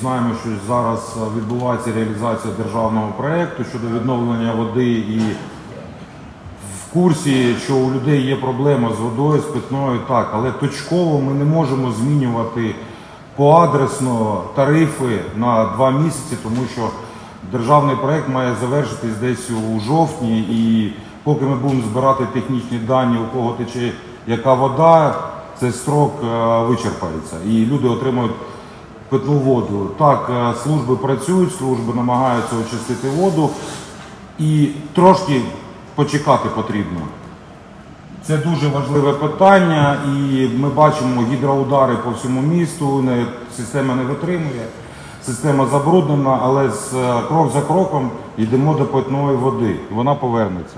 знаємо, що зараз відбувається реалізація державного проєкту щодо відновлення води і в курсі, що у людей є проблема з водою, з питною, так, але точково ми не можемо змінювати поадресно тарифи на два місяці, тому що державний проєкт має завершитись десь у жовтні, і поки ми будемо збирати технічні дані, у кого тече яка вода, цей строк е, вичерпається, і люди отримують питну воду. Так, е, служби працюють, служби намагаються очистити воду, і трошки почекати потрібно. Це дуже важливе питання, і ми бачимо гідроудари по всьому місту. Система не витримує, система забруднена, але з, е, крок за кроком йдемо до питної води. Вона повернеться.